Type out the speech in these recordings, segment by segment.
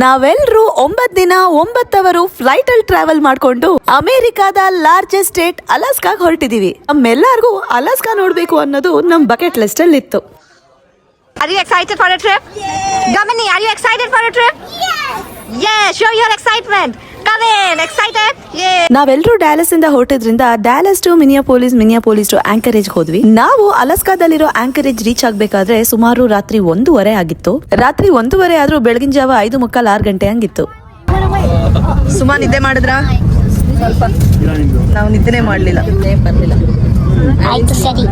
ನಾವೆಲ್ಲರೂ ಒಂಬತ್ತು ದಿನ ಒಂಬತ್ತವರು ಫ್ಲೈಟ್ ಅಲ್ಲಿ ಟ್ರಾವೆಲ್ ಮಾಡ್ಕೊಂಡು ಅಮೆರಿಕಾದ ಲಾರ್ಜೆಸ್ಟ್ ಸ್ಟೇಟ್ ಅಲಾಸ್ಕಾಗ್ ಹೊರಟಿದೀವಿ ನಮ್ಮೆಲ್ಲರಿಗೂ ಅಲಾಸ್ಕಾ ನೋಡ್ಬೇಕು ಅನ್ನೋದು ನಮ್ ಬಕೆಟ್ ಲಿಸ್ಟ್ ಅಲ್ಲಿ ಇತ್ತು Are you excited for a trip? Gamini, are you excited for a trip? Yes. Yeah, show your excitement. ನಾವೆಲ್ಲರೂ ಡ್ಯಾಲಸ್ ಇಂದ ಹೊರಟಿದ್ರಿಂದ Dallas to Minneapolis Minneapolis to Anchorage ಹೋದ್ವಿ. ನಾವು ಅಲಸ್ಕಾದಲ್ಲಿರೋ ಆಂಕರೇಜ್ ರೀಚ್ ಆಗ್ಬೇಕಾದ್ರೆ ಸುಮಾರು ರಾತ್ರಿ ಒಂದೂವರೆ ಆಗಿತ್ತು. ರಾತ್ರಿ ಒಂದೂವರೆ ಆದ್ರೂ ಬೆಳಗಿನ ಜಾವ ಐದು ಮುಕ್ಕಾಲ್ ಆರು ಗಂಟೆ ಹಂಗಿತ್ತು. ಸುಮಾ ನಿದ್ದೆ ಮಾಡಿದ್ರ? ಸ್ವಲ್ಪ. ನಾವು ನಿದ್ದೆ ಮಾಡ್ಲಿಲ್ಲ. ಬರ್ಲಿಲ್ಲ ಆಯ್ತು ಸರಿ.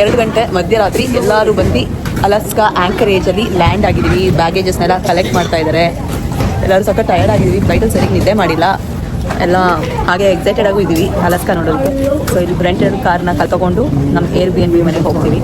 ಎರಡು ಗಂಟೆ ಮಧ್ಯರಾತ್ರಿ ಎಲ್ಲರೂ ಬಂದು ಅಲಸ್ಕಾ ಆಂಕರೇಜ್ ಅಲ್ಲಿ ಲ್ಯಾಂಡ್ ಆಗಿದೀವಿ ಬ್ಯಾಗೇಜಸ್ನೆಲ್ಲ ಕಲೆಕ್ಟ್ ಮಾಡ್ತಾ ಇದ್ದಾರೆ. ಎಲ್ಲರೂ ಸ್ವಲ್ಪ ಟಯರ್ಡ್ ಆಗಿದೀವಿ ಫ್ಲೈಟಲ್ಲಿ ಸರಿಗೆ ನಿದ್ದೆ ಮಾಡಿಲ್ಲ. ಎಲ್ಲ ಹಾಗೆ ಎಕ್ಸೈಟೆಡ್ ಆಗು ಇದೀವಿ ಅಲಸ್ಕಾ ನೋಡೋದಕ್ಕೆ. ಸೊ ಇಲ್ಲಿ ರೆಂಟೆಡ್ ಕಾರ್ನ ಕಲ್ತಕೊಂಡು ನಮ್ಮ ಏರ್ ಬಿ ಎನ್ ಬಿ ಮನೆಗೆ ಹೋಗ್ತೀವಿ.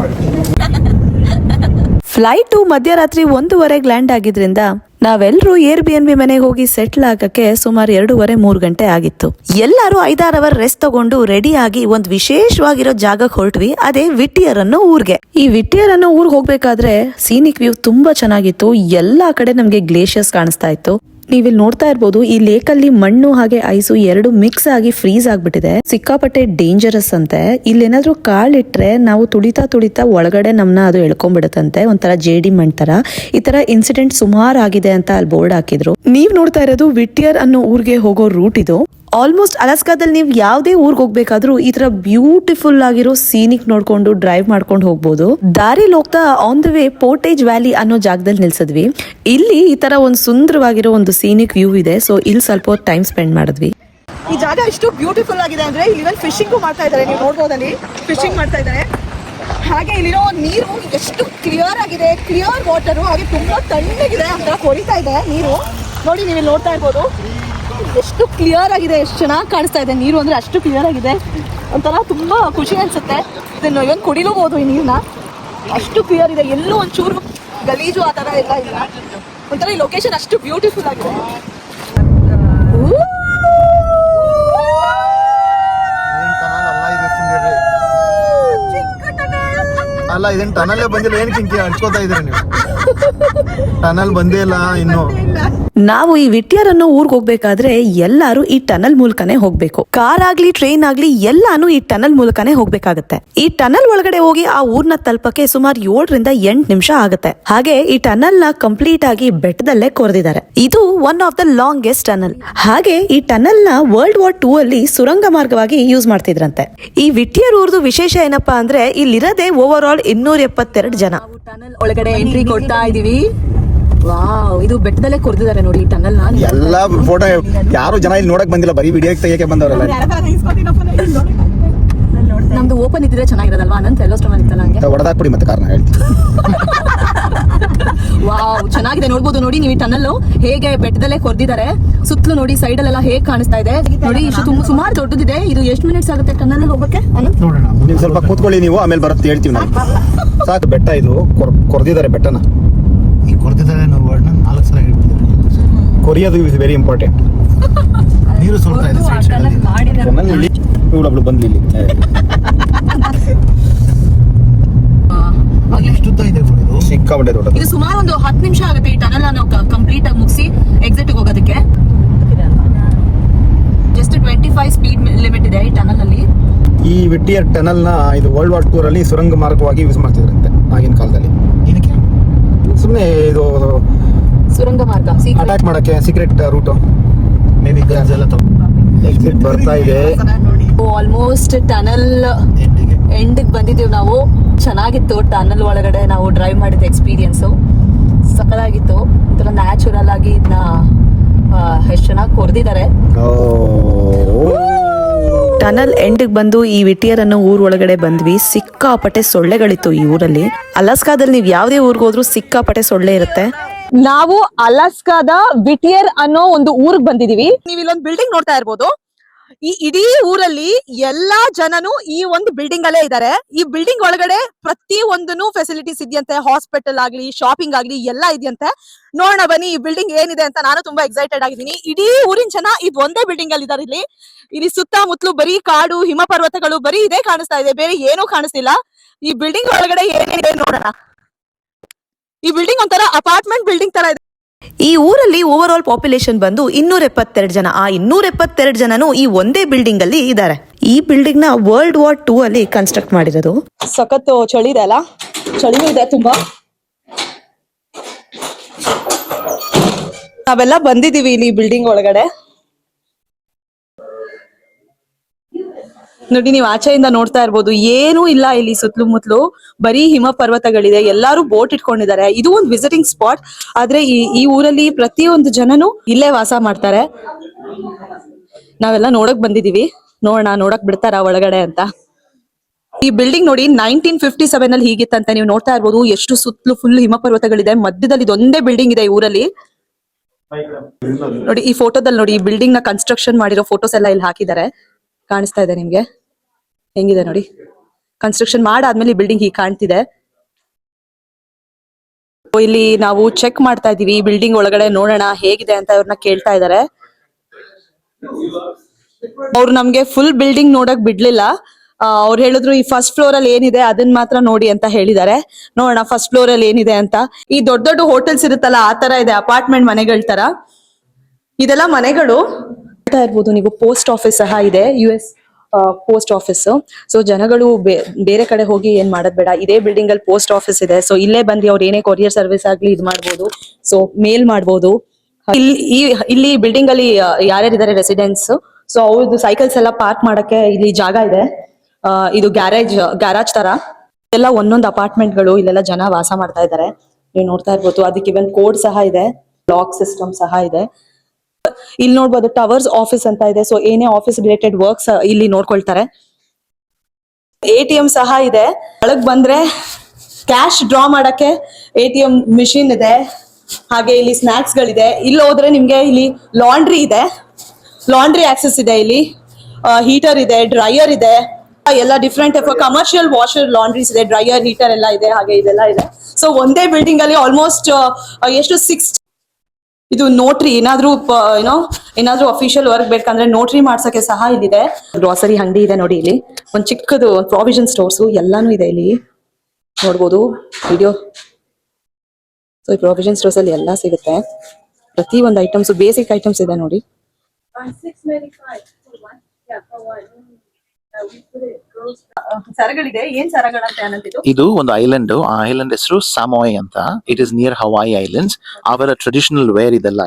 ಫ್ಲೈಟು ಮಧ್ಯರಾತ್ರಿ ಒಂದೂವರೆಗೆ ಲ್ಯಾಂಡ್ ಆಗಿದ್ರಿಂದ ನಾವೆಲ್ಲರೂ ಏರ್ ಬಿ ಎನ್ ಬಿ ಮನೆಗೆ ಹೋಗಿ ಸೆಟ್ಲ್ ಆಗಕ್ಕೆ ಸುಮಾರು ಎರಡೂವರೆ, ಮೂರು ಗಂಟೆ ಆಗಿತ್ತು. ಎಲ್ಲರೂ ಐದಾರು ಅವರ್ ರೆಸ್ಟ್ ತಗೊಂಡು ರೆಡಿ ಆಗಿ ಒಂದ್ ವಿಶೇಷವಾಗಿರೋ ಜಾಗಕ್ಕೆ ಹೊರಟ್ವಿ. ಅದೇ ವಿಟಿಯರ್ ಅನ್ನೋ ಊರ್ಗೆ. ಈ ವಿಟಿಯರ್ ಅನ್ನೋ ಊರ್ಗೆ ಹೋಗ್ಬೇಕಾದ್ರೆ ಸೀನಿಕ್ ವ್ಯೂ ತುಂಬಾ ಚೆನ್ನಾಗಿತ್ತು. ಎಲ್ಲಾ ಕಡೆ ನಮ್ಗೆ ಗ್ಲೇಷಿಯರ್ಸ್ ಕಾಣಿಸ್ತಾ ಇತ್ತು. ನೀವಿಲ್ಲಿ ನೋಡ್ತಾ ಇರ್ಬೋದು, ಈ ಲೇಕ್ ಅಲ್ಲಿ ಮಣ್ಣು ಹಾಗೆ ಐಸು ಎರಡು ಮಿಕ್ಸ್ ಆಗಿ ಫ್ರೀಸ್ ಆಗ್ಬಿಟ್ಟಿದೆ. ಸಿಕ್ಕಾಪಟ್ಟೆ ಡೇಂಜರಸ್ ಅಂತೆ. ಇಲ್ಲೇನಾದ್ರೂ ಇಟ್ರೆ ನಾವು ತುಳಿತಾ ತುಳಿತಾ ಒಳಗಡೆ ನಮ್ನ ಅದು ಎಳ್ಕೊಂಡ್ಬಿಡುತ್ತಂತೆ ಒಂಥರ ಜೇಡಿ ಮಣ್ ತರ. ಈ ತರ ಇನ್ಸಿಡೆಂಟ್ ಸುಮಾರು ಆಗಿದೆ ಅಂತ ಅಲ್ಲಿ ಬೋರ್ಡ್ ಹಾಕಿದ್ರು. ನೀವ್ ನೋಡ್ತಾ ಇರೋದು ವಿಟಿಯರ್ ಅನ್ನೋ ಊರಿಗೆ ಹೋಗೋ ರೂಟ್ ಇದು. ಆಲ್ಮೋಸ್ಟ್ ಅಲಸ್ಕಾದಲ್ಲಿ ನೀವು ಯಾವುದೇ ಊರಿಗೆ ಹೋಗ್ಬೇಕಾದ್ರೂ ಈ ತರ ಬ್ಯೂಟಿಫುಲ್ ಆಗಿರೋ ಸೀನಿಕ್ ನೋಡ್ಕೊಂಡು ಡ್ರೈವ್ ಮಾಡ್ಕೊಂಡು ಹೋಗ್ಬೋದು. ದಾರಿಲಿ ಹೋಗ್ತಾ on the way Portage Valley ಅನ್ನೋ ಜಾಗದಲ್ಲಿ ನಿಲ್ಸಿದ್ವಿ. ಇಲ್ಲಿ ಈ ತರ ಒಂದು ಸುಂದರವಾಗಿರೋ ಒಂದು ಸೀನಿಕ್ ವ್ಯೂ ಇದೆ ಸೊ ಇಲ್ಲಿ ಸ್ವಲ್ಪ ಟೈಮ್ ಸ್ಪೆಂಡ್ ಮಾಡಿದ್ವಿ. ಈ ಜಾಗ ಎಷ್ಟು ಬ್ಯೂಟಿಫುಲ್ ಆಗಿದೆ ಅಂದ್ರೆ ಇಲ್ಲಿ ಫಿಶಿಂಗ್ ಮಾಡ್ತಾ ಇದ್ದಾರೆ, ನೀವು ನೋಡ್ಬೋದಲ್ಲಿ. ಫಿಶಿಂಗ್ ಮಾಡ್ತಾ ಇದ್ದಾರೆ. ಹಾಗೆ ಇಲ್ಲಿರೋ ನೀರು ಎಷ್ಟು ಕ್ಲಿಯರ್ ಆಗಿದೆ ಕ್ಲಿಯರ್ ವಾಟರ್ ಹಾಗೆ ತುಂಬಾ ತಣ್ಣಗಿದೆ ಅಂತ ಹೊಡಿತಾ ಇದೆ ನೀರು. ನೋಡಿ ನೀವು ನೋಡ್ತಾ ಇರ್ಬೋದು. ಎಷ್ಟು ಕ್ಲಿಯರ್ ಆಗಿದೆ ಎಷ್ಟು ಚೆನ್ನಾಗಿ ಕಾಣಿಸ್ತಾ ಇದೆ ನೀರು ಅಂದ್ರೆ ಅಷ್ಟು ಕ್ಲಿಯರ್ ಆಗಿದೆ. ಒಂಥರ ತುಂಬಾ ಖುಷಿ ಅನ್ಸುತ್ತೆ. ಇದನ್ನು ಇವನ್ ಕುಡಿಲೂಬಹುದು ಈ ನೀರನ್ನ ಅಷ್ಟು ಕ್ಲಿಯರ್ ಇದೆ ಎಲ್ಲೂ ಒಂಚೂರು ಗಲೀಜು ಆ ಥರ ಎಲ್ಲ ಇಲ್ಲ. ಒಂಥರ ಈ ಲೊಕೇಶನ್ ಅಷ್ಟು ಬ್ಯೂಟಿಫುಲ್ ಆಗಿದೆ. ಅಲ್ಲ ಇದನ್ ಟನಲ್ ಬಂದಿಲ್ಲ ಏನ್ ಕಿಂಕಿ ಹಂಚ್ಕೋತಾ ಇದೀರಿ ನೀವು? ಟನಲ್ ಬಂದೇ ಇಲ್ಲ ಇನ್ನು. ನಾವು ಈ ವಿಟ್ಯರ್ ಅನ್ನೋ ಊರ್ಗ್ ಹೋಗ್ಬೇಕಾದ್ರೆ ಎಲ್ಲಾರು ಈ ಟನಲ್ ಮೂಲಕನೇ ಹೋಗ್ಬೇಕು. ಕಾರ್ ಆಗ್ಲಿ ಟ್ರೈನ್ ಆಗ್ಲಿ, ಎಲ್ಲಾನು ಈ ಟನಲ್ ಮೂಲಕನೇ ಹೋಗ್ಬೇಕಾಗತ್ತೆ. ಈ ಟನಲ್ ಒಳಗಡೆ ಹೋಗಿ ಆ ಊರ್ನ ತಲುಪಕ್ಕೆ ಸುಮಾರು ಏಳರಿಂದ ಎಂಟು ನಿಮಿಷ ಆಗುತ್ತೆ. ಹಾಗೆ ಈ ಟನಲ್ನ ಕಂಪ್ಲೀಟ್ ಆಗಿ ಬೆಟ್ಟದಲ್ಲೇ ಕೊರೆದಿದ್ದಾರೆ ಇದು one of the longest tunnel ಹಾಗೆ ಈ ಟನಲ್ನ ವರ್ಲ್ಡ್ ವಾರ್ ಟೂ ಅಲ್ಲಿ ಸುರಂಗ ಮಾರ್ಗವಾಗಿ ಯೂಸ್ ಮಾಡ್ತಿದ್ರಂತೆ. ಈ ವಿಟ್ಟಿಯರ್ ಊರ್ದು ವಿಶೇಷ ಏನಪ್ಪಾ ಅಂದ್ರೆ ಇಲ್ಲಿರದೆ ಓವರ್ ಆಲ್ ಇನ್ನೂರ ಎಪ್ಪತ್ತೆರಡು ಜನ. ಟನಲ್ ಒಳಗಡೆ ಎಂಟ್ರಿ ಕೊಡ್ತಾ ಇದೀವಿ. ವಾವ್ ಇದು ಬೆಟ್ಟದಲ್ಲೇ ಕೊರ್ದಿದ್ದಾರೆ ನೋಡಿ ಈ ಟನಲ್ನ. ಎಲ್ಲಾ ಫೋಟೋ ಯಾರು ಜನ ಇಲ್ಲಿ ನೋಡಕ್ ಬಂದಿಲ್ಲ ಬರೀ ವಿಡಿಯೋ ತೆಗಿಯಕ್ಕೆ ಬಂದವರಲ್ಲ. ನಮ್ದು ಓಪನ್ ಇದ್ರೆ ಚೆನ್ನಾಗಿರೋದಲ್ವಾ? ಅನಂತ ಎಲ್ಲೋ ಸ್ಟೋನ್ ಇತ್ತಲ್ಲ ಹಂಗೆ? ಹೊಡೆದಾಕ್ಬಿಡಿ ಮತ್ತೆ ಕಾರಣ ಹೇಳ್ತೀನಿ. ವಾವ್ ಚೆನ್ನಾಗಿದೆ ನೋಡ್ಬೋದು ನೋಡಿ ನೀವು ಈ ಟನಲ್ ಹೇಗೆ ಬೆಟ್ಟದಲ್ಲೇ ಕೊರ್ದಿದ್ದಾರೆ. ಸುತ್ತಲೂ ನೋಡಿ ಸೈಡ್ ಅಲ್ಲೆಲ್ಲ ಹೇಗೆ ಕಾಣಿಸ್ತಾ ಇದೆ. ನೋಡಿ ಇಷ್ಟು ತುಂಬಾ ಸುಮಾರು ದೊಡ್ಡದಿದೆ. ಇದು ಎಷ್ಟು ಮಿನಿಟ್ಸ್ ಆಗುತ್ತೆ ಟನಲ್ ಹೋಗಕ್ಕೆ? ಅನಂತ್? ನೀವು ಸ್ವಲ್ಪ ಕೂತ್ಕೊಳ್ಳಿ ನೀವು ಆಮೇಲೆ ಬರುತ್ತೆ ಹೇಳ್ತೀವಿ ನಾವು ಸಾಕು ಬೆಟ್ಟ ಇದು ಕೊರ್- ಕೊರ್ದಿದ್ದಾರೆ ಬೆಟ್ಟನ. ಈ ಕೊಡ್ತಿದ್ದಾರೆ ವರ್ಡ್ ವರ್ಡ್ನ ನಾಲ್ಕು ಸಲ ಹೇಳ್ಬಿಟ್ಟಿದ್ದಾರೆ. ಕೊರಿಯೋದು ಇಸ್ ವೆರಿ ಇಂಪಾರ್ಟೆಂಟ್ ನೀರು ಸೋರ್ತಾ ಇದೆ ಸೈಡ್ ಸೈಡಲ್ಲಿ ಇಲ್ಲಿ ಇವಳೊಬ್ಳು ಬಂದ್ಲಿ ಇಲ್ಲಿ. ಎಷ್ಟುದ್ದ ಇದೆ ಇದು. ಸಿಕ್ಕಾಬಿಟ್ಟೆ ದೊಡ್ಡದು. ಇದು ಸುಮಾರು ಒಂದು ಹತ್ತು ನಿಮಿಷ ಆಗುತ್ತೆ ಈ ಟನಲ್ ನಾವು ಕಂಪ್ಲೀಟ್ ಆಗಿ ಮುಗಿಸಿ ಎಕ್ಸಿಟ್ ಹೋಗೋದಕ್ಕೆ. Just twenty five speed limit ಇದೆ ಈ ಟನಲ್ ಅಲ್ಲಿ. ಈ ವಿಟಿಯರ್ ಟನಲ್ನ ಇದು ವರ್ಲ್ಡ್ ವಾರ್ ಟೂರ್ ಅಲ್ಲಿ ಸುರಂಗ ಮಾರ್ಗವಾಗಿ ಯೂಸ್ ಮಾಡ್ತಿದ್ರಂತೆ ಆಗಿನ ಕಾಲದಲ್ಲಿ. ಸುಮ್ಮನೆ ಇದು ಸುರಂಗ ಮಾರ್ಗ ಅಟ್ಯಾಕ್ ಮಾಡಕ್ಕೆ ಸೀಕ್ರೆಟ್ ರೂಟು ಮೇಬಿ ಗನ್ಸ್ ಎಲ್ಲ ತಗೊಂಡು ಎಕ್ಸಿಟ್ ಬರ್ತಾ ಇದೆ. ಆಲ್ಮೋಸ್ಟ್ ಟನಲ್ ಎಂಡಿಗೆ ಎಂಡಿಗೆ ಬಂದಿದ್ದೀವಿ ನಾವು. ಚೆನ್ನಾಗಿತ್ತು ಟನಲ್ ಒಳಗಡೆ ನಾವು ಡ್ರೈವ್ ಮಾಡಿದ ಎಕ್ಸ್ಪೀರಿಯನ್ಸು ಸಕಲಾಗಿತ್ತು. ಒಂಥರ ನ್ಯಾಚುರಲ್ ಆಗಿ ಇದನ್ನ ಎಷ್ಟು ಚೆನ್ನಾಗಿ ಕೊರ್ದಿದ್ದಾರೆ ಟನಲ್ ಎಂಡಿಗೆ ಬಂದು ಈ ವಿಟಿಯರ್ ಅನ್ನೋ ಊರ್ ಒಳಗಡೆ ಬಂದ್ವಿ. ಸಿಕ್ಕಾಪಟ್ಟೆ ಸೊಳ್ಳೆಗಳಿತ್ತು ಈ ಊರಲ್ಲಿ. ಅಲಾಸ್ಕಾದಲ್ಲಿ ನೀವು ಯಾವ್ದೇ ಊರ್ಗೆ ಹೋದ್ರು ಸಿಕ್ಕಾಪಟ್ಟೆ ಸೊಳ್ಳೆ ಇರುತ್ತೆ. ನಾವು ಅಲಾಸ್ಕಾದ ವಿಟಿಯರ್ ಅನ್ನೋ ಒಂದು ಊರ್ಗ್ ಬಂದಿದೀವಿ. ನೀವು ಇಲ್ಲೊಂದು ಬಿಲ್ಡಿಂಗ್ ನೋಡ್ತಾ ಇರ್ಬೋದು. ಈ ಇಡೀ ಊರಲ್ಲಿ ಎಲ್ಲಾ ಜನನು ಈ ಒಂದು ಬಿಲ್ಡಿಂಗ್ ಅಲ್ಲೇ ಇದ್ದಾರೆ. ಈ ಬಿಲ್ಡಿಂಗ್ ಒಳಗಡೆ ಪ್ರತಿ ಒಂದನು ಫೆಸಿಲಿಟೀಸ್ ಇದೆಯಂತೆ ಹಾಸ್ಪಿಟಲ್ ಆಗ್ಲಿ ಶಾಪಿಂಗ್ ಆಗ್ಲಿ ಎಲ್ಲ ಇದೆಯಂತೆ. ನೋಡೋಣ ಬನ್ನಿ ಈ ಬಿಲ್ಡಿಂಗ್ ಏನಿದೆ ಅಂತ ನಾನು ತುಂಬಾ ಎಕ್ಸೈಟೆಡ್ ಆಗಿದ್ದೀನಿ. ಇಡೀ ಊರಿನ ಜನ ಇದು ಒಂದೇ ಬಿಲ್ಡಿಂಗ್ ಅಲ್ಲಿ ಇದಾರೆ ಇಲ್ಲಿ. ಇಲ್ಲಿ ಸುತ್ತಮುತ್ತಲು ಬರೀ ಕಾಡು ಹಿಮ ಪರ್ವತಗಳು ಬರೀ ಇದೇ ಕಾಣಿಸ್ತಾ ಇದೆ. ಬೇರೆ ಏನೂ ಕಾಣಿಸ್ತಿಲ್ಲ. ಈ ಬಿಲ್ಡಿಂಗ್ ಒಳಗಡೆ ಏನಿದೆ ನೋಡೋಣ. ಈ ಬಿಲ್ಡಿಂಗ್ ಒಂಥರ ಅಪಾರ್ಟ್ಮೆಂಟ್ ಬಿಲ್ಡಿಂಗ್ ತರ ಇದೆ. ಈ ಊರಲ್ಲಿ ಓವರ್ ಆಲ್ ಪಾಪ್ಯುಲೇಷನ್ ಬಂದು ಇನ್ನೂರ ಎಪ್ಪತ್ತೆರಡು ಜನ. ಆ ಇನ್ನೂರ ಎಪ್ಪತ್ತೆರಡು ಜನನು ಈ ಒಂದೇ ಬಿಲ್ಡಿಂಗ್ ಅಲ್ಲಿ ಇದ್ದಾರೆ. ಈ ಬಿಲ್ಡಿಂಗ್ನ ವರ್ಲ್ಡ್ ವಾರ್ ಟೂ ಅಲ್ಲಿ ಕನ್ಸ್ಟ್ರಕ್ಟ್ ಮಾಡಿರೋದು. ಸಖತ್ ಚಳಿ ಇದೆ ಅಲ್ಲ? ಚಳಿ ಇದೆ ತುಂಬಾ. ನಾವೆಲ್ಲ ಬಂದಿದೀವಿ ಇಲ್ಲಿ ಬಿಲ್ಡಿಂಗ್ ಒಳಗಡೆ. ನೋಡಿ, ನೀವು ಆಚೆಯಿಂದ ನೋಡ್ತಾ ಇರ್ಬೋದು, ಏನೂ ಇಲ್ಲ ಇಲ್ಲಿ ಸುತ್ತಲೂ ಮುತ್ತಲು ಬರೀ ಹಿಮ ಪರ್ವತಗಳಿದೆ ಎಲ್ಲಾರು ಬೋಟ್ ಇಟ್ಕೊಂಡಿದ್ದಾರೆ. ಇದು ಒಂದು ವಿಸಿಟಿಂಗ್ ಸ್ಪಾಟ್ ಆದ್ರೆ ಈ ಈ ಊರಲ್ಲಿ ಪ್ರತಿಯೊಂದು ಜನನು ಇಲ್ಲೇ ವಾಸ ಮಾಡ್ತಾರೆ. ನಾವೆಲ್ಲ ನೋಡಕ್ ಬಂದಿದೀವಿ. ನೋಡೋಣ, ನೋಡಕ್ ಬಿಡ್ತಾರ ಒಳಗಡೆ ಅಂತ. ಈ ಬಿಲ್ಡಿಂಗ್ ನೋಡಿ ನೈನ್ಟೀನ್ ಫಿಫ್ಟಿ ಸೆವೆನ್ ಅಲ್ಲಿ ಹೀಗಿತ್ತಂತ ನೀವು ನೋಡ್ತಾ ಇರ್ಬೋದು, ಎಷ್ಟು ಸುತ್ತಲೂ ಫುಲ್ ಹಿಮ ಪರ್ವತಗಳಿದೆ ಮಧ್ಯದಲ್ಲಿ ಇದೊಂದೇ ಬಿಲ್ಡಿಂಗ್ ಇದೆ ಊರಲ್ಲಿ. ನೋಡಿ, ಈ ಫೋಟೋದಲ್ಲಿ ನೋಡಿ, ಈ ಬಿಲ್ಡಿಂಗ್ನ ಕನ್ಸ್ಟ್ರಕ್ಷನ್ ಮಾಡಿರೋ ಫೋಟೋಸ್ ಎಲ್ಲ ಇಲ್ಲಿ ಹಾಕಿದ್ದಾರೆ. ಕಾಣಿಸ್ತಾ ಇದೆ ನಿಮ್ಗೆ? ಹೆಂಗಿದೆ ನೋಡಿ. ಕನ್ಸ್ಟ್ರಕ್ಷನ್ ಮಾಡಾದ್ಮೇಲೆ ಈ ಬಿಲ್ಡಿಂಗ್ ಹೀಗೆ ಕಾಣ್ತಿದೆ. ಇಲ್ಲಿ ನಾವು ಚೆಕ್ ಮಾಡ್ತಾ ಇದೀವಿ. ಬಿಲ್ಡಿಂಗ್ ಒಳಗಡೆ ನೋಡೋಣ ಹೇಗಿದೆ ಅಂತ ಅವ್ರನ್ನ ಕೇಳ್ತಾ ಇದಾರೆ. ಅವ್ರು ನಮ್ಗೆ ಫುಲ್ ಬಿಲ್ಡಿಂಗ್ ನೋಡಕ್ ಬಿಡ್ಲಿಲ್ಲ. ಅವ್ರು ಹೇಳಿದ್ರು ಈ ಫಸ್ಟ್ ಫ್ಲೋರ್ ಅಲ್ಲಿ ಏನಿದೆ ಅದನ್ನ ಮಾತ್ರ ನೋಡಿ ಅಂತ ಹೇಳಿದ್ದಾರೆ ನೋಡೋಣ ಫಸ್ಟ್ ಫ್ಲೋರ್ ಅಲ್ಲಿ ಏನಿದೆ ಅಂತ. ಈ ದೊಡ್ಡ ದೊಡ್ಡ ಹೋಟೆಲ್ಸ್ ಇರುತ್ತಲ್ಲ, ಆ ತರ ಇದೆ ಅಪಾರ್ಟ್ಮೆಂಟ್ ಮನೆಗಳ ತರ. ಇದೆಲ್ಲ ಮನೆಗಳು. ನೋಡ್ತಾ ಇರ್ಬೋದು ನೀವು ಪೋಸ್ಟ್ ಆಫೀಸ್ ಸಹ ಇದೆ U S post office so ಜನಗಳು ಬೇರೆ ಕಡೆ ಹೋಗಿ ಏನ್ ಮಾಡೋದ್ ಬೇಡ. ಇದೇ ಬಿಲ್ಡಿಂಗ್ ಅಲ್ಲಿ ಪೋಸ್ಟ್ ಆಫೀಸ್ ಇದೆ. ಸೊ ಇಲ್ಲೇ ಬಂದು ಅವ್ರು ಏನೇ ಕೊರಿಯರ್ ಸರ್ವಿಸ್ ಆಗ್ಲಿ ಇದು ಮಾಡ್ಬೋದು. ಸೊ ಮೇಲ್ ಮಾಡ್ಬೋದು. ಇಲ್ಲಿ ಇಲ್ಲಿ ಬಿಲ್ಡಿಂಗ್ ಅಲ್ಲಿ ಯಾರ್ಯಾರಿದ್ದಾರೆ ರೆಸಿಡೆನ್ಸ್ ಸೊ ಅವ್ರದ್ದು ಸೈಕಲ್ಸ್ ಎಲ್ಲ ಪಾರ್ಕ್ ಮಾಡಕ್ಕೆ ಇಲ್ಲಿ ಜಾಗ ಇದೆ. ಇದು ಗ್ಯಾರೇಜ್ ಗ್ಯಾರಾಜ್ ತರ. ಎಲ್ಲ ಒಂದೊಂದು ಅಪಾರ್ಟ್ಮೆಂಟ್ಗಳು ಇಲ್ಲೆಲ್ಲ ಜನ ವಾಸ ಮಾಡ್ತಾ ಇದ್ದಾರೆ. ನೀವು ನೋಡ್ತಾ ಇರ್ಬೋದು, ಅದಕ್ಕೆ ಇವನ್ ಕೋಡ್ ಸಹ ಇದೆ. ಲಾಕ್ ಸಿಸ್ಟಮ್ ಸಹ ಇದೆ. ಇಲ್ಲಿ ನೋಡ್ಬೋದು ಟವರ್ಸ್ ಆಫೀಸ್ ಅಂತ ಇದೆ. ಸೊ ಏನೇ ಆಫೀಸ್ ರಿಲೇಟೆಡ್ ವರ್ಕ್ಸ್ ಇಲ್ಲಿ ನೋಡ್ಕೊಳ್ತಾರೆ. ಎ ಟಿ ಎಂ ಸಹ ಇದೆ. ಒಳಗ್ ಬಂದ್ರೆ ಕ್ಯಾಶ್ ಡ್ರಾ ಮಾಡಕ್ಕೆ ಎ ಟಿ ಎಂ ಮಿಷಿನ್ ಇದೆ. ಹಾಗೆ ಇಲ್ಲಿ ಸ್ನಾಕ್ಸ್ ಗಳಿದೆ. ಇಲ್ಲಿ ಹೋದ್ರೆ ನಿಮ್ಗೆ ಇಲ್ಲಿ ಲಾಂಡ್ರಿ ಇದೆ. ಲಾಂಡ್ರಿ ಆಕ್ಸೆಸ್ ಇದೆ ಇಲ್ಲಿ. ಹೀಟರ್ ಇದೆ ಡ್ರೈಯರ್ ಇದೆ. ಎಲ್ಲ ಡಿಫ್ರೆಂಟ್ ಕಮರ್ಷಿಯಲ್ ವಾಷರ್ ಲಾಂಡ್ರೀಸ್ ಇದೆ ಡ್ರೈಯರ್ ಹೀಟರ್ ಎಲ್ಲ ಇದೆ. ಹಾಗೆ ಇದೆಲ್ಲ ಇದೆ. ಸೊ ಒಂದೇ ಬಿಲ್ಡಿಂಗ್ ಅಲ್ಲಿ ಆಲ್ಮೋಸ್ಟ್ ಎಷ್ಟು ಸಿಕ್ಸ್ ಇದು ನೋಟ್ರಿ ಏನಾದ್ರೂ ಏನೋ ಏನಾದ್ರೂ ಅಫಿಷಿಯಲ್ ವರ್ಕ್ ಬೇಕಂದ್ರೆ ನೋಟ್ರಿ ಮಾಡ್ಸಕ್ಕೆ ಸಹ ಇಲ್ಲಿದೆ ಗ್ರಾಸರಿ ಅಂಗಡಿ ಇದೆ ನೋಡಿ ಇಲ್ಲಿ. ಒಂದ್ ಚಿಕ್ಕದು ಪ್ರಾವಿಷನ್ ಸ್ಟೋರ್ಸ್ ಎಲ್ಲಾನು ಇದೆ ಇಲ್ಲಿ. ನೋಡ್ಬೋದು ವಿಡಿಯೋ ಸೊ ಈ ಪ್ರಾವಿಷನ್ ಸ್ಟೋರ್ಸ್ ಅಲ್ಲಿ ಎಲ್ಲಾ ಸಿಗುತ್ತೆ. ಪ್ರತಿ ಒಂದು ಐಟಮ್ಸ್ ಬೇಸಿಕ್ ಐಟಮ್ಸ್ ಇದೆ ನೋಡಿ. ಸರಗಳಿದೆ. ಏನ್ ಸರಗಳಂತೆ ಇದು ಒಂದು ಐಲ್ಯಾಂಡ್, ಆ ಐಲ್ಯಾಂಡ್ ಹೆಸರು ಸಾಮೋಯ್ ಅಂತ. It is near Hawaii islands ಅವರ ಟ್ರೆಡಿಷನಲ್ ವೇರ್ ಇದೆಲ್ಲ.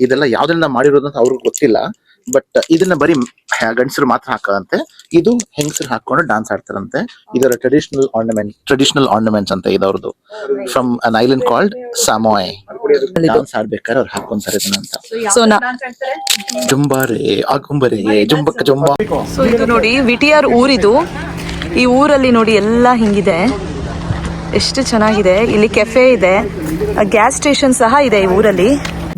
ಇದೆಲ್ಲ ಯಾವ್ದ್ರಿಂದ ಮಾಡಿರೋದು ಅಂತ ಅವ್ರಿಗೆ ಗೊತ್ತಿಲ್ಲ. ಬಟ್ ಇದನ್ನ ಬರೀ ಗಂಡಸರು ಮಾತ್ರ ಹಾಕಂತೆ ಇದು ಹೆಂಗಸರು ಹಾಕೊಂಡು ಡಾನ್ಸ್ ಆಡ್ತಾರಂತೆ. ಇದರ ಟ್ರೆಡಿಷನಲ್ ಆರ್ನಮೆಂಟ್ ಟ್ರೆಡಿಷನಲ್ ಆರ್ನಮೆಂಟ್ಸ್ ಅಂತ ಇದವ್ರದ್ದು from an island called Samoa dance ಆಡ್ಬೇಕಾದ್ರೆ ಅವ್ರು ಹಾಕೊಂತಾರೆ ಇದನ್ನ ಅಂತ. ಸೊ ಜುಂಬಾರೆ ಆಗುಂಬರೆ ಜುಂಬಕ್ಕ ಜುಂಬಾ. ಸೊ ಇದು ನೋಡಿ ವಿಟಿಆರ್ ಊರಿದು. ಈ ಊರಲ್ಲಿ ನೋಡಿ ಎಲ್ಲ ಹಿಂಗಿದೆ. ಎಷ್ಟು ಚೆನ್ನಾಗಿದೆ. ಇಲ್ಲಿ ಕೆಫೆ ಇದೆ. ಗ್ಯಾಸ್ ಸ್ಟೇಷನ್ ಸಹ ಇದೆ ಈ ಊರಲ್ಲಿ.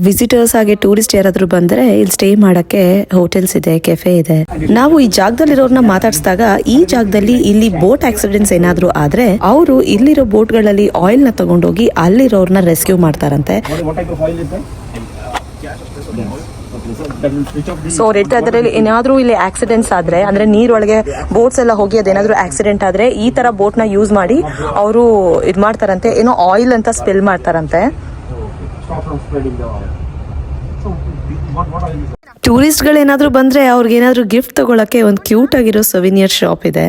ವಿಸಿಟರ್ಸ್ ಹಾಗೆ ಟೂರಿಸ್ಟ್ ಯಾರಾದ್ರೂ ಬಂದ್ರೆ ಇಲ್ಲಿ ಸ್ಟೇ ಮಾಡಕ್ಕೆ ಹೋಟೆಲ್ಸ್ ಇದೆ ಕೆಫೆ ಇದೆ. ನಾವು ಈ ಜಾಗದಲ್ಲಿರೋರ್ನ ಮಾತಾಡ್ಸಿದಾಗ ಈ ಜಾಗದಲ್ಲಿ ಇಲ್ಲಿ ಬೋಟ್ ಆಕ್ಸಿಡೆಂಟ್ಸ್ ಏನಾದ್ರೂ ಆದ್ರೆ ಅವರು ಇಲ್ಲಿರೋ ಬೋಟ್ಗಳಲ್ಲಿ ಆಯಿಲ್ನ ತಗೊಂಡೋಗಿ ಅಲ್ಲಿರೋರ್ನ ರೆಸ್ಕ್ಯೂ ಮಾಡ್ತಾರಂತೆ. ಸೊ ರೆಡ್ ಅದರಲ್ಲಿ ಏನಾದ್ರೂ ಇಲ್ಲಿ ಆಕ್ಸಿಡೆಂಟ್ಸ್ ಆದ್ರೆ, ಅಂದ್ರೆ ನೀರೊಳಗೆ ಬೋಟ್ಸ್ ಎಲ್ಲ ಹೋಗಿ ಅದೇನಾದ್ರೂ ಆಕ್ಸಿಡೆಂಟ್ ಆದ್ರೆ ಈ ತರ ಬೋಟ್ನ ಯೂಸ್ ಮಾಡಿ ಅವರು ಇದ್ ಮಾಡ್ತಾರಂತೆ ಏನೋ ಆಯಿಲ್ ಅಂತ ಸ್ಪೆಲ್ ಮಾಡ್ತಾರಂತೆ. ಟೂರಿಸ್ಟ್ ಗಳೇನಾದ್ರೂ ಬಂದ್ರೆ ಅವ್ರಿಗೆ ಏನಾದ್ರೂ ಗಿಫ್ಟ್ ತಗೊಳಕ್ಕೆ ಒಂದು ಕ್ಯೂಟ್ ಆಗಿರೋ ಸೊವಿನಿಯರ್ ಶಾಪ್ ಇದೆ.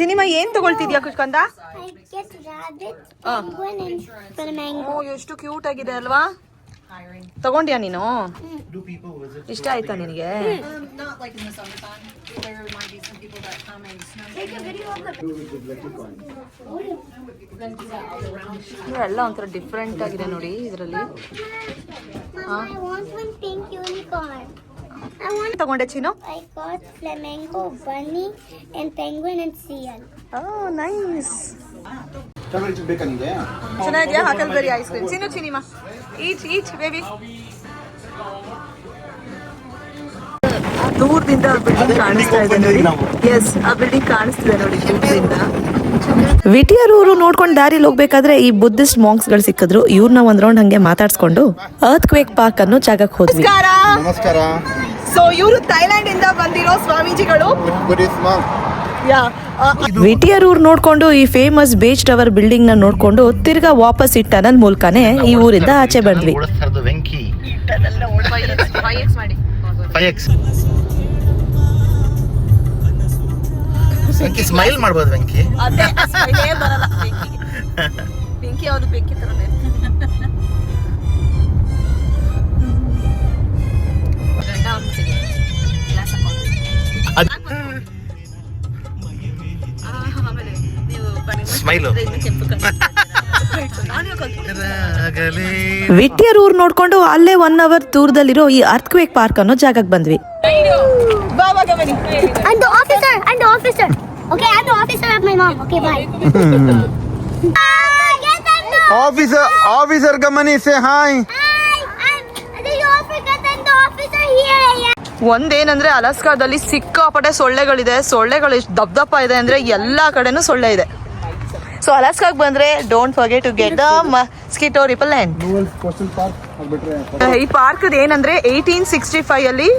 ಸಿನಿಮಾ ಏನ್ ತಗೊಳ್ತಿದ್ಯಾ ಕುಷ್ಕಂದ. ಎಷ್ಟು ಕ್ಯೂಟ್ ಆಗಿದೆ ಅಲ್ವಾ? ತಗೊಂಡ್ಯಾ ನೀನು? ಇಷ್ಟ ಆಯ್ತಾ ನಿನಗೆ? ಎಲ್ಲ ಒಂಥರ ಡಿಫ್ರೆಂಟ್ ಆಗಿದೆ ನೋಡಿ ಇದರಲ್ಲಿ. ತಗೊಂಡೆ Chinu? I got flamingo, bunny, and penguin and oh nice ಚೆನ್ನಾಗಿದ್ಯಾ? ಹಾಕಲ್ಬರಿ ಐಸ್ ಕ್ರೀಮ್ ಚೀನು ಚಿನಿಮಾ. ಈಚ್ ಈಚ್ ಬೇಬಿ ದೂರದಿಂದ ಬಿಲ್ಡಿಂಗ್ ಕಾಣಿಸ್ತಾ ಇದೆ ನೋಡಿ. ಎಸ್ ಆ ಬಿಲ್ಡಿಂಗ್ ಕಾಣಿಸ್ತಿದೆ ನೋಡಿ ದೂರದಿಂದ. ವಿಟಿಯರ್ ಊರು ನೋಡ್ಕೊಂಡು ದಾರಿಲಿ ಹೋಗ್ಬೇಕಾದ್ರೆ ಈ ಬುದ್ಧಿಸ್ಟ್ ಮಾಂಕ್ಸ್ಗಳು ಸಿಕ್ಕಿದ್ರು. ಇವ್ರನ್ನ ಒಂದ್ ರೌಂಡ್ ಹಂಗೆ ಮಾತಾಡ್ಸ್ಕೊಂಡು ಅರ್ತ್ ಕ್ವೇಕ್ ಪಾರ್ಕ್ ಅನ್ನೋ ಜಾಗಕ್ಕೆ ಹೋದ್ವಿ. ನಮಸ್ಕಾರ. ಸೊ ಇವರು ಥೈಲ್ಯಾಂಡ್ ಇಂದ ಬಂದಿರೋ ಸ್ವಾಮೀಜಿಗಳು. ಮಾಂಕ್ ಯಾ ವಿಟಿಯರ್ ಊರ್ ನೋಡ್ಕೊಂಡು ಈ ಫೇಮಸ್ ಬೇಚ್ ಟವರ್ ಬಿಲ್ಡಿಂಗ್ನ ನೋಡ್ಕೊಂಡು ತಿರ್ಗಾ ವಾಪಸ್ ಈ ಟನಲ್ ಮೂಲಕನೇ ಈ ಊರಿಂದ ಆಚೆ ಬಂದ್ವಿ. ಸ್ಮೈಲ್ ಮಾಡ್ಬೋದು ವೆಂಕಿ ಅದೇ ಸ್ಮೈಲೇ ಬರಲ್ಲ ಬೆಂಕಿಗೆ ಬೆಂಕಿ ಅವನು ಬೆಂಕಿ ತರನೇ. ಸ್ಮೈಲು ವಿಟ್ಯರ್ ಊರ್ ನೋಡ್ಕೊಂಡು ಅಲ್ಲೇ ಒನ್ ಅವರ್ ದೂರದಲ್ಲಿರೋ ಈ ಅರ್ಥಕ್ವೇಕ್ ಪಾರ್ಕ್ ಅನ್ನೋ ಜಾಗಕ್ಕೆ ಬಂದ್ವಿ. ಆಫೀಸರ್ ಆಫೀಸರ್ ಗಮನಿ ಸೇ ಹಾಯ್ ಒಂದೇನಂದ್ರೆ ಅಲಸ್ಕಾದಲ್ಲಿ ಸಿಕ್ಕಾಪಟ್ಟೆ ಸೊಳ್ಳೆಗಳಿದೆ. ಸೊಳ್ಳೆಗಳು ಎಷ್ಟು ದಪ್ಪ ಇದೆ ಅಂದ್ರೆ ಎಲ್ಲಾ ಕಡೆನೂ ಸೊಳ್ಳೆ ಇದೆ. ಸೊ ಅಲಾಸ್ಕಾಗ್ ಬಂದ್ರೆ don't forget to get the mosquito repellent ಈ ಪಾರ್ಕ್ ಏನಂದ್ರೆ ಏಯ್ಟೀನ್ ಸಿಕ್ಸ್ಟಿ ಫೈವ್ ಅಲ್ಲಿ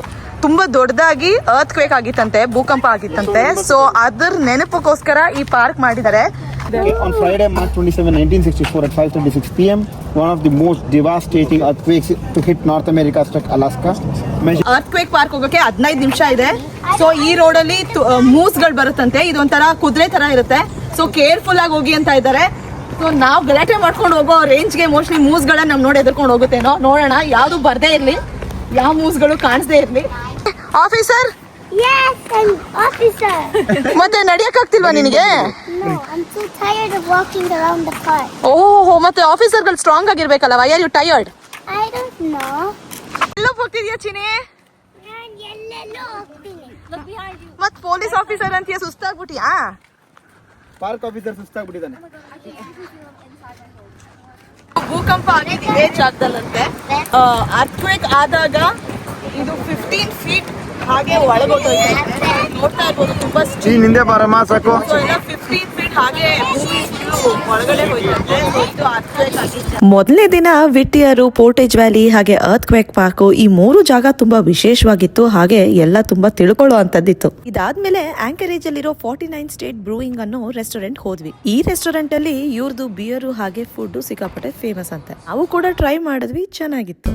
ತುಂಬಾ ದೊಡ್ಡದಾಗಿ ಅರ್ತ್ ಕ್ವೇಕ್ ಆಗಿತ್ತಂತೆ ಭೂಕಂಪ ಆಗಿತ್ತಂತೆ. ಸೊ ಅದ್ರ ನೆನಪಕ್ಕೋಸ್ಕರ ಈ ಪಾರ್ಕ್ ಮಾಡಿದ್ದಾರೆ. On Friday, March 27, 1964, at 5:36 p.m., one of the most devastating earthquakes to hit North America struck Alaska. Measured earthquake park ಹೋಗೋಕೆ ಹದಿನೈದು ನಿಮಿಷ ಇದೆ. ಸೊ ಈ ರೋಡ್ ಅಲ್ಲಿ ಮೂಸ್ಗಳು ಬರುತ್ತಂತೆ. ಇದೊಂಥರ ಕುದುರೆ ತರ ಇರುತ್ತೆ. ಸೊ ಕೇರ್ಫುಲ್ ಆಗಿ ಹೋಗಿ ಅಂತ ಇದ್ದಾರೆ. ಸೊ ನಾವು ಗಲಾಟೆ ಮಾಡ್ಕೊಂಡು ಹೋಗೋ ರೇಂಜ್ಗೆ ಮೋಸ್ಟ್ಲಿ ಮೂಸ್ಗಳನ್ನ ನಮ್ ನೋಡಿ ಎದ್ಕೊಂಡು ಹೋಗುತ್ತೇನೋ. ನೋಡೋಣ ಯಾವುದು ಬರ್ದೇ ಇರ್ಲಿ ಯಾವ ಮೂಸ್ಗಳು ಕಾಣಿಸದೇ ಇರ್ಲಿ. Officer Yes, I'm officer. ಮತ್ತೆ ನಡಿಯಕ್ ಆಗ್ತಿಲ್ವಾ ನಿನಗೆ? no, I'm too tired of walking around the park. ಓಹೋ ಮತ್ತೆ ಆಫೀಸರ್ಗಳು ಸ್ಟ್ರಾಂಗ್ ಆಗಿರ್ಬೇಕಲ್ಲ ವೈ ಆರ್ ಯು ಟಯರ್ಡ್ ಎಲ್ಲೋ don't know. ಎಲ್ಲ ಹೋಗ್ತಿದ್ಯಾ ಚಿನಿ. ಮತ್ ಪೊಲೀಸ್ ಆಫೀಸರ್ ಅಂತೀಯ ಸುಸ್ತಾಗ್ಬಿಟ್ಟಿಯಾ ಪಾರ್ಕ್ ಆಫೀಸರ್ ಸುಸ್ತಾಗ್ಬಿಟ್ಟಿದ್ದಾನೆ. ಭೂಕಂಪ ಆಗಿದೆ ಇದೇ ಜಾಗದಲ್ಲಂತೆ. ಅರ್ಥಕ್ವೇಕ್ ಆದಾಗ ಇದು ಫಿಫ್ಟೀನ್ ಫೀಟ್ ಹಾಗೆ ನೋಡ್ತಾ ಇರ್ಬೋದು ತುಂಬಾ ಬಾರಮ್ಮ ಸಾಕು. ಫಿಫ್ಟೀನ್ ಫೀಟ್ ಹಾಗೆ ಭೂಮಿ full ಒಳಗಡೆ ಹೋಯ್ತಂತೆ ಇದು ಅರ್ಥಕ್ವೇಕ್ ಆಗಿತ್ತು. ಮೊದಲನೇ ದಿನ ವಿಟಿಯರು ಪೋರ್ಟೇಜ್ ವ್ಯಾಲಿ ಹಾಗೆ ಅರ್ತ್ ಕ್ವೇಕ್ ಪಾರ್ಕ್ ಈ ಮೂರು ಜಾಗ ತುಂಬಾ ವಿಶೇಷವಾಗಿತ್ತು. ಹಾಗೆ ಎಲ್ಲ ತುಂಬಾ ತಿಳ್ಕೊಳ್ಳೋ ಅಂತದ್ದಿತ್ತು ಇದಾದ್ಮೇಲೆ ಆಂಕರೇಜ್ ಅಲ್ಲಿರೋ ಫಾರ್ಟಿ ನೈನ್ ಸ್ಟೇಟ್ ಬ್ರೂಯಿಂಗ್ ಅನ್ನೋ ರೆಸ್ಟೋರೆಂಟ್ ಹೋದ್ವಿ. ಈ ರೆಸ್ಟೋರೆಂಟ್ ಅಲ್ಲಿ ಇವ್ರದ್ದು ಬಿಯರು ಹಾಗೆ ಫುಡ್ ಸಿಕ್ಕಾಪಟ್ಟೆ ಫೇಮಸ್ ಅಂತೆ. ಅವು ಕೂಡ ಟ್ರೈ ಮಾಡಿದ್ವಿ ಚೆನ್ನಾಗಿತ್ತು.